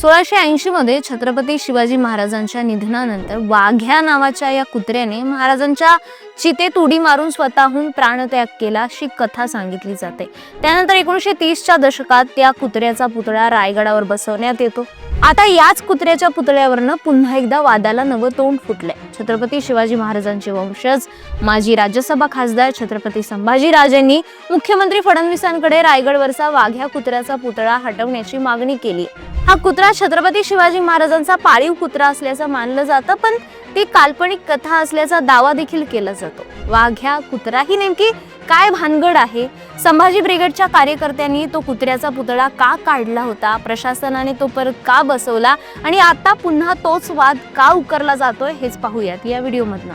सोळाशे ऐंशी मध्ये छत्रपती शिवाजी महाराजांच्या निधनानंतर वाघ्या नावाच्या या कुत्र्याने महाराजांच्या चितेत उडी मारून स्वतःहून प्राणत्याग केला अशी कथा सांगितली जाते. त्यानंतर एकोणीसशे तीसच्या दशकात त्या कुत्र्याचा पुतळा रायगडावर बसवण्यात येतो. आता याच कुत्र्याच्या पुतळ्यावरनं पुन्हा एकदा वादाला नवं तोंड फुटलंय. छत्रपती शिवाजी महाराजांचे वंशज माजी राज्यसभा खासदार छत्रपती संभाजीराजांनी मुख्यमंत्री फडणवीसांकडे रायगडवरचा वाघ्या कुत्र्याचा पुतळा हटवण्याची मागणी केली. हा कुत्रा छत्रपती शिवाजी महाराजांचा पाळीव कुत्रा असल्याचं मानलं जातं पण ती काल्पनिक कथा असल्याचा दावा देखील केला जातो. वाघ्या कुत्रा ही नेमकी काय भानगड आहे? संभाजी ब्रिगेडच्या कार्यकर्त्यांनी तो कुत्र्याचा पुतळा का काढला होता? प्रशासनाने तो परत का बसवला? आणि आता पुन्हा तोच वाद का उकरला जातोय हेच पाहूयात या व्हिडिओमधनं.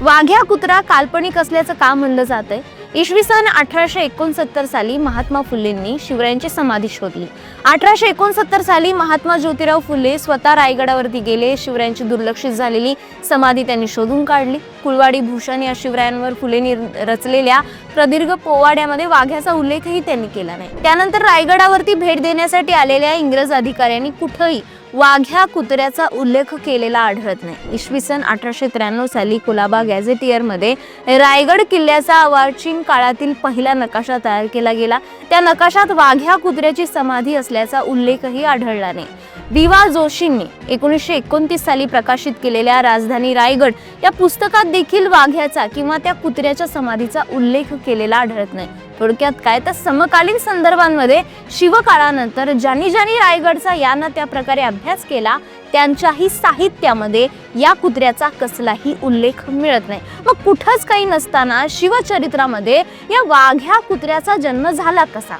वाघ्या कुत्रा काल्पनिक असल्याचं का म्हणलं जातंय? इसवी सन अठराशे एकोणसत्तर साली महात्मा फुलेंनी शिवरायांची समाधी शोधली. अठराशे एकोणसत्तर साली महात्मा ज्योतिराव फुले स्वतः रायगडावरती गेले शिवरायांची दुर्लक्षित झालेली समाधी त्यांनी शोधून काढली. फुलवाडी भूषण या शिवरायांवर फुलेंनी रचलेल्या प्रदीर्घ पोवाड्यामध्ये वाघ्याचा उल्लेखही त्यांनी केला नाही. त्यानंतर रायगडावरती भेट देण्यासाठी आलेल्या इंग्रज अधिकाऱ्यांनी कुठंही वाघ्या कुत्र्याचा उल्लेख केलेला आढळत नाही. इसवी सन अठराशे त्र्याण्णव साली कुलाबा गॅझेटियरमध्ये रायगड किल्ल्याचा अवाचीन काळातील पहिला नकाशा तयार केला गेला. त्या नकाशात वाघ्या कुत्र्याची समाधी असल्याचा उल्लेखही आढळला नाही. दिवा जोशींनी एकोणीसशे एकोणतीस साली प्रकाशित केलेल्या राजधानी रायगड या पुस्तकात देखील वाघ्याचा किंवा त्या कुत्र्याच्या समाधीचा उल्लेख केलेला आढळत नाही. थोडक्यात काय? तर समकालीन संदर्भांमध्ये शिवकाळानंतर ज्यांनी ज्यांनी रायगडचा यांना त्या प्रकारे अभ्यास केला त्यांच्याही साहित्यामध्ये या कुत्र्याचा कसलाही उल्लेख मिळत नाही. मग कुठंच काही नसताना शिवचरित्रामध्ये या वाघ्या कुत्र्याचा जन्म झाला कसा?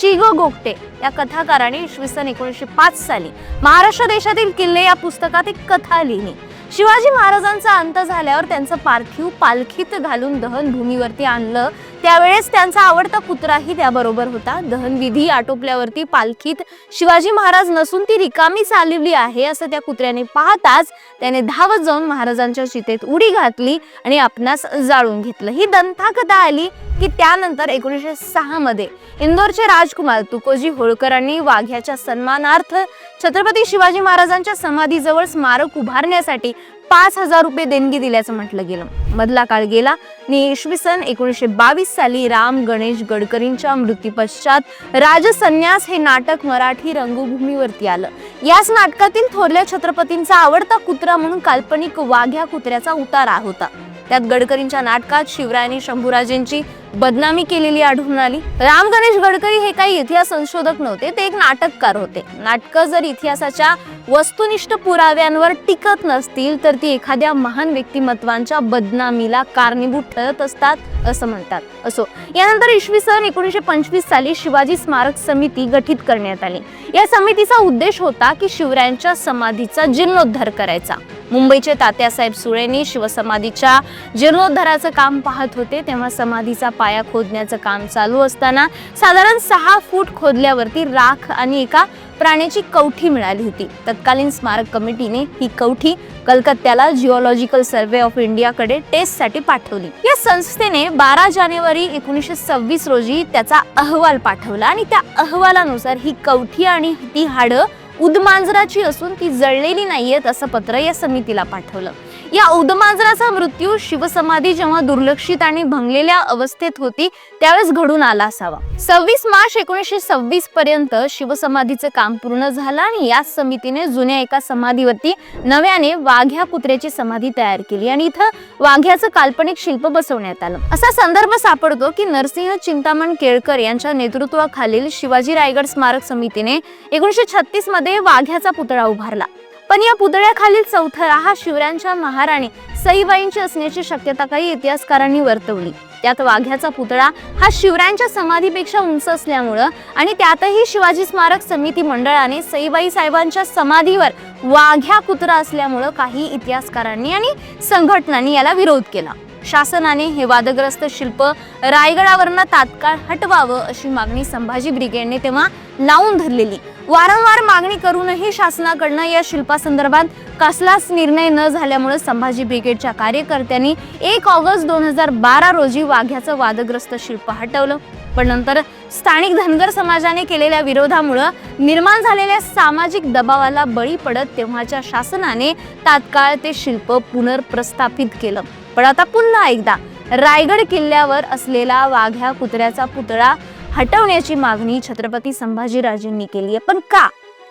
चिग गोगटे या कथाकाराने इसवी सन एकोणीसशे पाच साली महाराष्ट्र देशातील किल्ले या पुस्तकात एक कथा लिहिली. शिवाजी महाराजांचा अंत झाल्यावर त्यांचं पार्थिव पालखीत घालून दहन भूमीवरती आणलं त्यावेळेस त्यांचा आवडता कुत्राही त्याबरोबर होता. दहनविधी आटोपल्यावरती पालखीत शिवाजी महाराज नसून ती रिकामी चालवली आहे असं त्या कुत्र्याने पाहताच त्याने धावत जाऊन महाराजांच्या चितेत उडी घातली आणि आपणास जाळून घेतलं. ही दंताकथा आली की त्यानंतर एकोणीसशे सहा मध्ये इंदोरचे राजकुमार तुकोजी होळकरांनी वाघ्याच्या सन्मानार्थ छत्रपती शिवाजी महाराजांच्या समाधीजवळ स्मारक उभारण्यासाठी पाच हजार रुपये देणगी दिल्याचं म्हटलं गेलं. मधला काळ गेला आणि इसवी सन एकोणीसशे बावीस साली राम गणेश गडकरींच्या मृत्यूपश्चात राजसन्यास हे नाटक मराठी रंगभूमीवरती आलं. याच नाटकातील थोरल्या छत्रपतींचा आवडता कुत्रा म्हणून काल्पनिक वाघ्या कुत्र्याचा उतारा होता. त्यात गडकरींच्या नाटकात शिवरायांनी शंभूराजेंची बदनामी केलेली आढळून आली. राम गणेश गडकरी हे काही इतिहास संशोधक नव्हते ते एक नाटककार होते. नाटकं जर इतिहासाच्या वस्तुनिष्ठ पुराव्यांवर टिकत नसतील तर ती एखाद्या महान व्यक्तिमत्वांच्या बदनामीला कारणीभूत ठरत असतात असं म्हणतात. असो यानंतर इसवी सन एकोणीसशे पंचवीस साली शिवाजी स्मारक समिती गठीत करण्यात आली. या समितीचा उद्देश होता की शिवरायांच्या समाधीचा जीर्णोद्धार करायचा. मुंबईचे तात्यासाहेब सुळेंनी शिवसमाधीच्या जीर्णोद्धाराचं काम पाहत होते. तेव्हा समाधीचा पाया खोदण्याचं काम चालू असताना साधारण सहा फूट खोदल्यावरती राख आणि एका प्राण्याची कवठी मिळाली होती. तत्कालीन स्मारक कमिटीने ही कवठी कलकत्त्याला जिओलॉजिकल सर्वे ऑफ इंडियाकडे टेस्टसाठी पाठवली. या संस्थेने बारा जानेवारी एकोणीसशे सव्वीस रोजी त्याचा अहवाल पाठवला आणि त्या अहवालानुसार ही कवठी आणि ती हाडं उदमांजराची असून ती जळलेली नाहीयेत असं पत्र या समितीला पाठवलं. या उदमांजराचा मृत्यू शिवसमाधी जेव्हा दुर्लक्षित आणि भंगलेल्या अवस्थेत होती त्यावेळेस घडून आला असावा. सव्वीस मार्च एकोणीसशे सव्वीस पर्यंत शिवसमाधीचं काम पूर्ण झालं आणि याच समितीने जुन्या एका समाधीवरती नव्याने वाघ्या कुत्र्याची समाधी तयार केली आणि इथं वाघ्याचं काल्पनिक शिल्प बसवण्यात आलं. असा संदर्भ सापडतो की नरसिंह चिंतामण केळकर यांच्या नेतृत्वाखालील शिवाजी रायगड स्मारक समितीने एकोणीसशे छत्तीसमध्ये वाघ्याचा पुतळा उभारला. पण या पुतळ्याखालील चौथरा हा शिवरायांच्या महाराणी सईबाईंची असण्याची शक्यता काही इतिहासकारांनी वर्तवली. त्यात वाघ्याचा पुतळा हा शिवरायांच्या समाधीपेक्षा उंच असल्यामुळं आणि त्यातही शिवाजी स्मारक समिती मंडळाने सईबाई साहेबांच्या समाधीवर वाघ्या कुत्रा असल्यामुळं काही इतिहासकारांनी आणि संघटनांनी याला विरोध केला. शासनाने हे वादग्रस्त शिल्प रायगडावरनं तात्काळ हटवावं अशी मागणी संभाजी ब्रिगेडने तेव्हा लावून धरलेली. वारंवार मागणी करूनही शासनाकडनं या शिल्पासंदर्भात कसलाच निर्णय न झाल्यामुळे संभाजी ब्रिगेडच्या कार्यकर्त्यांनी एक ऑगस्ट दोन हजार बारा रोजी वाघ्याचं वादग्रस्त शिल्प हटवलं. पण नंतर स्थानिक धनगर समाजाने केलेल्या विरोधामुळं निर्माण झालेल्या सामाजिक दबावाला बळी पडत तेव्हाच्या शासनाने तात्काळ ते शिल्प पुनर्प्रस्थापित केलं. पण आता पुन्हा एकदा रायगड किल्ल्यावर असलेला वाघ्या कुत्र्याचा पुतळा हटवण्याची मागणी छत्रपती संभाजीराजेंनी केली आहे. पण का?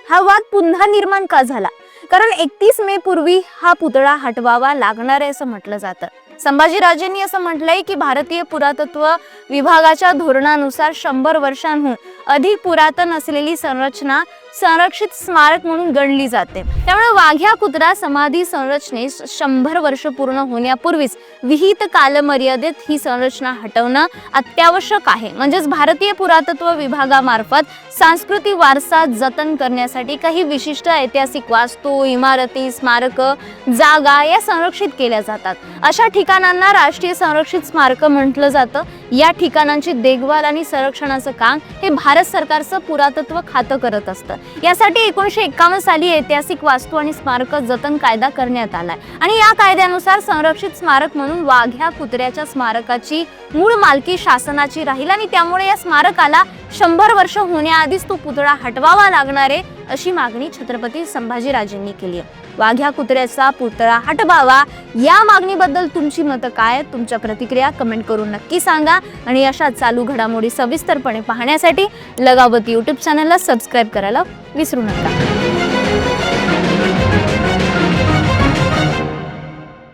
हा वाद पुन्हा निर्माण का झाला? कारण एकतीस मे पूर्वी हा पुतळा हटवावा लागणार आहे असं म्हटलं जातं. संभाजीराजेंनी असं म्हटलंय की भारतीय पुरातत्व विभागाच्या धोरणानुसार शंभर वर्षांहून अधिक पुरातन असलेली संरचना संरक्षित स्मारक म्हणून गणली जाते. त्यामुळे वाघ्या कुत्रा समाधी संरचनेस शंभर वर्ष पूर्ण होण्यापूर्वीच विहित कालमर्यादेत ही संरचना हटवणं अत्यावश्यक आहे. म्हणजेच भारतीय पुरातत्व विभागामार्फत सांस्कृतिक वारसा जतन करण्यासाठी काही विशिष्ट ऐतिहासिक वास्तू इमारती स्मारक जागा या संरक्षित केल्या जातात. अशा ठिकाणांना राष्ट्रीय संरक्षित स्मारक म्हटलं जातं. या ठिकाणांची देखभाल आणि संरक्षणाचं काम हे भारत सरकारचं पुरातत्व खातं करत असतं. यासाठी एकोणीसशे एकावन्न साली ऐतिहासिक वास्तू आणि स्मारक जतन कायदा करण्यात आलाय आणि या कायद्यानुसार संरक्षित स्मारक म्हणून वाघ्या कुत्र्याच्या स्मारकाची मूळ मालकी शासनाची राहील आणि त्यामुळे या स्मारकाला शंभर वर्ष होण्याआधीच तो पुतळा हटवावा लागणार आहे अशी मागणी छत्रपती संभाजीराजेंनी केली आहे. वाघ्या कुत्र्याचा पुतळा हटवावा या मागणीबद्दल तुमची मतं काय तुमच्या प्रतिक्रिया कमेंट करून नक्की सांगा. आणि अशा चालू घडामोडी सविस्तरपणे पाहण्यासाठी लगावती यूट्यूब चॅनलला सबस्क्राईब करायला विसरू नका.